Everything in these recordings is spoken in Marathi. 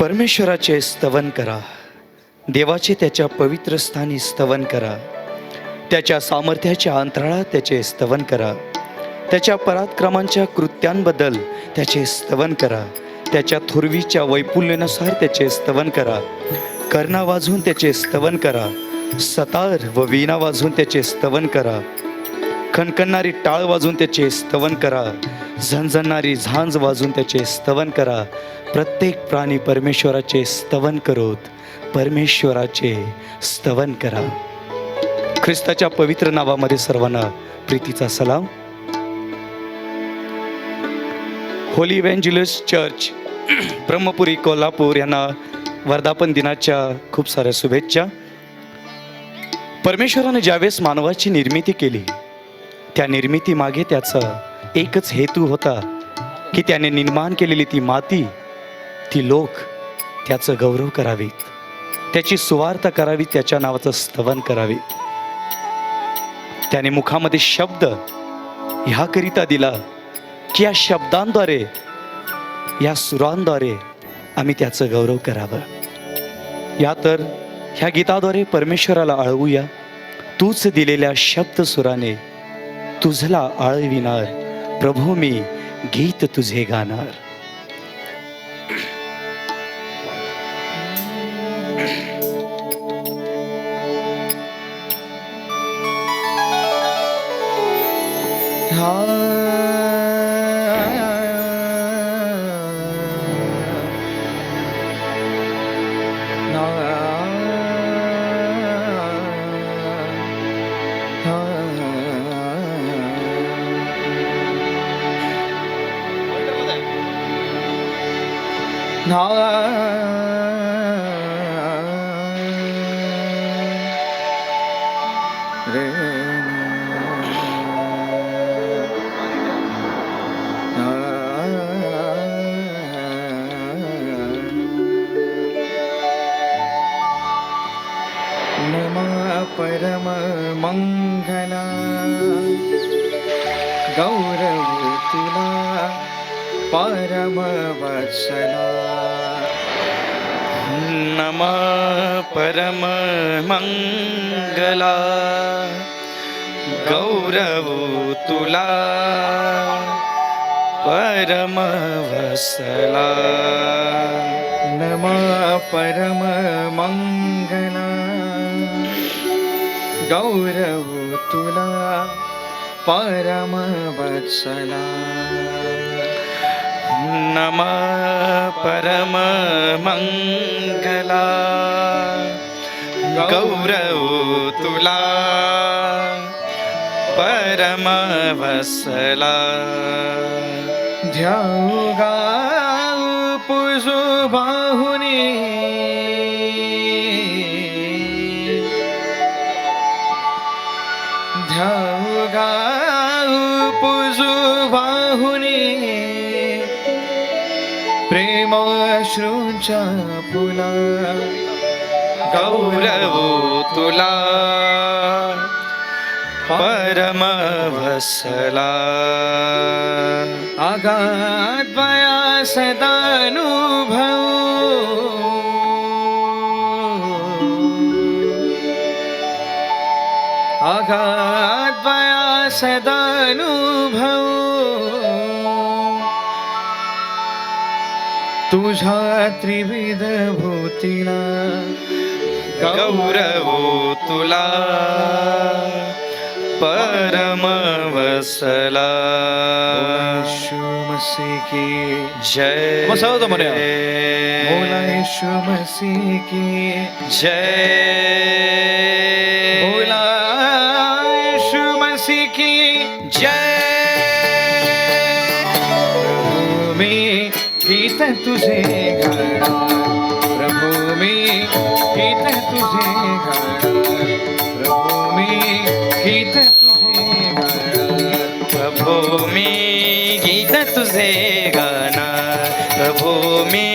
परमेश्वराचे स्तवन करा. देवाचे त्याच्या पवित्र स्थानी स्तवन करा. त्याच्या सामर्थ्याच्या अंतराळात त्याचे स्तवन करा. त्याच्या पराक्रमांच्या कृत्यांबद्दल त्याचे स्तवन करा. त्याच्या थुर्वीच्या वैपुल्यानुसार त्याचे स्तवन करा. कर्णा वाजून त्याचे स्तवन करा. सतार व वीणा वाजून त्याचे स्तवन करा. खणखणणारी टाळ वाजून त्याचे स्तवन करा. झणझणणारी झांज वाजून त्याचे स्तवन करा. प्रत्येक प्राणी परमेश्वराचे स्तवन करोत. परमेश्वराचे स्तवन करा. ख्रिस्ताच्या पवित्र नावामध्ये सर्वांना प्रीतीचा सलाम. Holy evangelist church Brahmapuri Kolhapur यांना वर्धापन दिनाच्या खूप साऱ्या शुभेच्छा. परमेश्वराने ज्यावेळेस मानवाची निर्मिती केली त्या निर्मितीमागे त्याचा एकच हेतू होता की त्याने निर्माण केलेली ती माती ती लोक त्याचं गौरव करावीत. त्याची सुवार्थ करावी त्याच्या नावाचं स्तवन करावीत. त्याने मुखामध्ये शब्द ह्याकरिता दिला की या शब्दांद्वारे या सुरांद्वारे आम्ही त्याचं गौरव करावं. या तर ह्या गीताद्वारे परमेश्वराला आळवूया. तूच दिलेल्या शब्द सुराने तुझला आळविणार. प्रभू मी गीत तुझे गाणार. नमः परम मंगला गौरव तुला परम वत्सला नम परम मंगला गौरव तुला परम वसला नमः परम मंगला गौरव तुला परम वत्सला। नम परम मंगला। गौरव तुला परम वसला ध्याऊगा पुजो बाहुनी पुजो बाहुनी। प्रेम अश्रूंच्या फुला। गौरव तुला। परम वसला। आगात सदानुभव। आघात सदानुभव। तुझ्या त्रिविध भूतीला गौरव तुला। परम वसला। येशू मसीह की जय सर्वजण म्हणूया. बोला येशू मसीह की जय। गीत तुझे गाणार प्रभू मी गीत तुझे गाणार प्रभू मी गीत तुझे गाणार प्रभू मी गीत तुझे गाणार प्रभू मी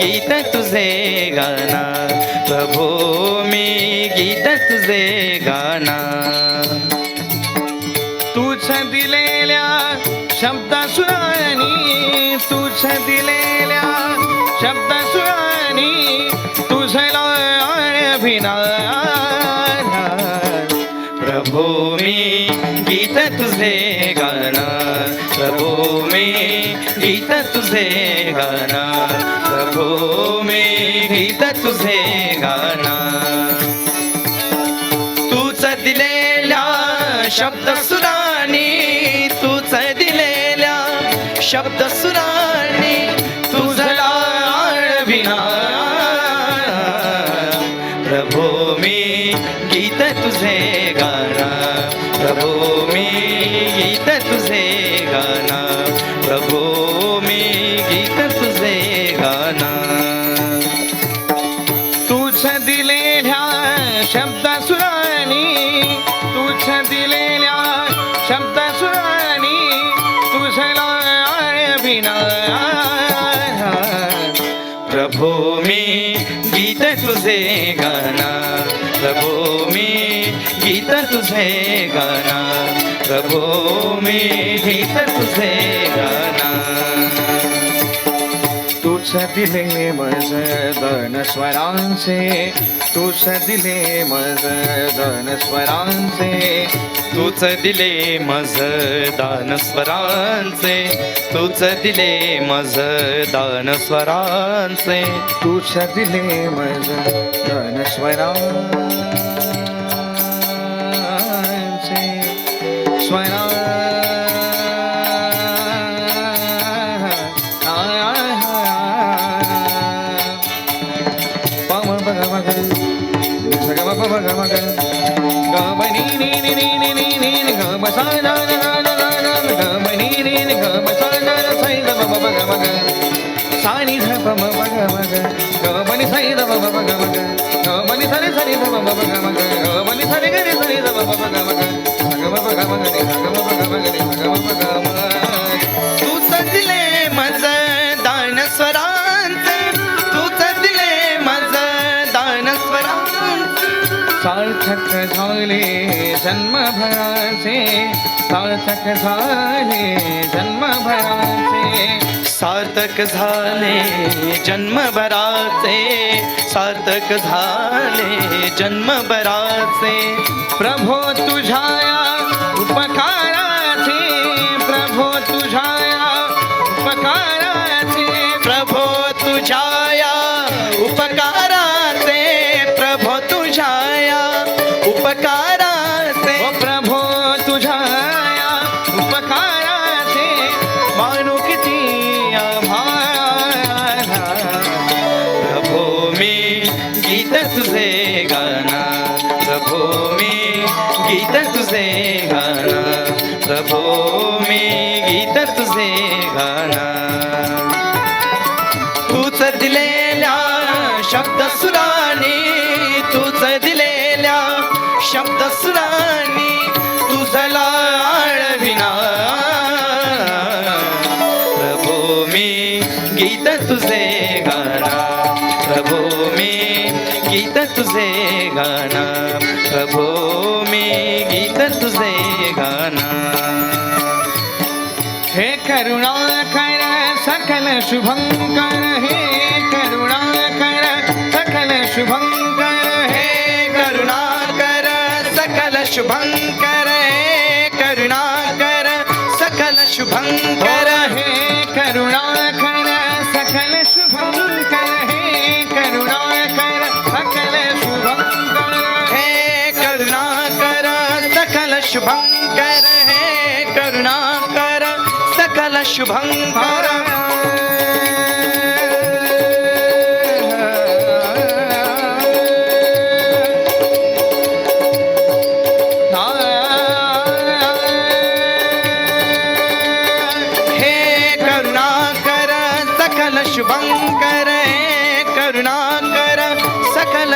गीत तुझे गाणार प्रभू मी गीत तुझे गाणार तुझ दिलेल्या शब्दासुरानी तुझ दिलेल्या शब्द सुरानी तुझला अभिनय. प्रभो मी गीत तुझे गाना प्रभो मी गीत तुझे गाना प्रभो मी गीत तुझे गाना तूच दिलेल्या शब्द सुरानी तूच दिलेल्या शब्द सुरानी प्रभो मी गीत तुझे गाना. प्रभो मी गीत तुझे गाना. प्रभो मी गीत तुझे गाना. तुझ दिलेल्या शब्द सुरानी तुझ दिलेल्या शब्द सुरानी तुझला विना प्रभो मी गीत तुझे गाना प्रभो मी गीत तुझे गाना प्रभो मी गीत तुझे गाना. दिले मज धन स्वरांचे तुझ दिले मज धन स्वरांचे तूच दिले मज दान स्वरांचे तूच दिले मज दान स्वरांचे तूच दिले मज धन स्वरांचे மக சாணி சபம மக மக கவமணி சரி தப மக மக கவமணி சரி சரி தப மக மக கவமணி சரி கரி சரி தப மக மக சகம மக மகனி சகம மக மகனி சகம மக सार्थक झाले जन्मभराचे सार्थक झाले जन्मभराचे. सार्थक झाले जन्मभराचे सार्थक झाले जन्मभराचे. प्रभो तुझाया उपकाराचे शब्द सुरानी तुझला आळविना प्रभो मी गीत तुझे गाना. प्रभो मी गीत तुझे गाना. प्रभो मी गीत तुझे गाना. हे करुणा करुणाकर सकल शुभंकर शङ्कर हे करुणाकर सकल शुभं कर हे करुणाकर सकल शुभं कर हे करुणाकर सकल शुभं कर हे करुणाकर सकल शुभं कर।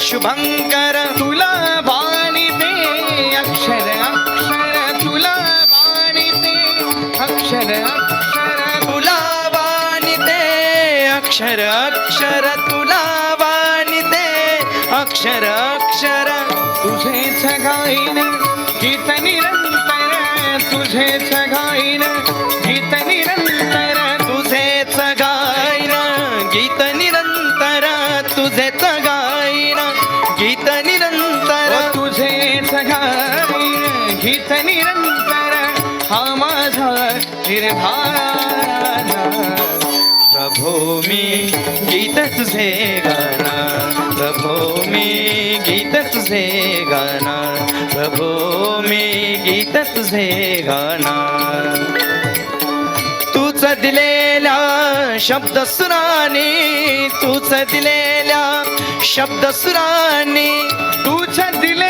शुभंकर तुला बाणी ते अक्षर अक्षर तुला बाणी ते अक्षर अक्षर तुला वाणी ते अक्षर अक्षर तुला वाणी ते अक्षर अक्षर तुझे सगाईन गीत निरंतर तुझे सगाईन गीत निरंतर तुझे सगाईन गीत तुझेच गीत निरंतर हा माझा निर्धार. प्रभो मी गीत तुझे गाना प्रभो मी गीत तुझे गाना प्रभो मी गीत तुझे गाना तूच दिलेला शब्द सुरानी तूच दिलेल्या शब्द सुरानी तूच दिले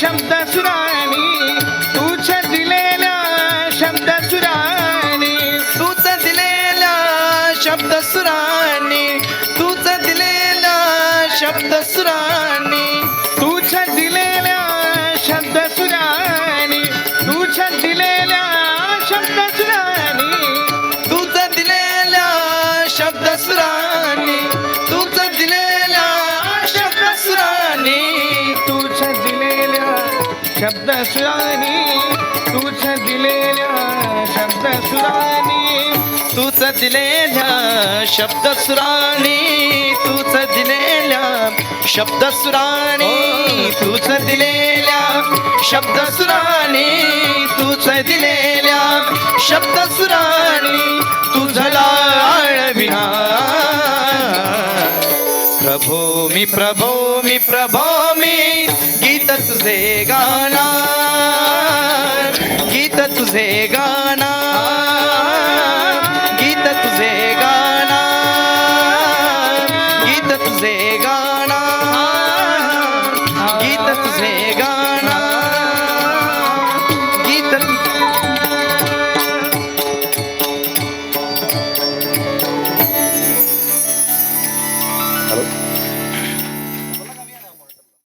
शब्द सुराणी तूच दिलेला शब्द सुराणी. तूच दिलेला शब्द सुराणी तूच दिलेला शब्द सुराणी. शब्द सुराणी तुझ दिलेल्या शब्द सुराणी तूच दिलेल्या शब्द सुराने तूच दिलेल्या शब्द सुराने तूच दिलेल्या शब्द सुराने तूच दिलेल्या शब्द सुराने तुझला आळविना प्रभो मी प्रभो मी प्रभो मी तुझे गाना गीत तुझे गाणार.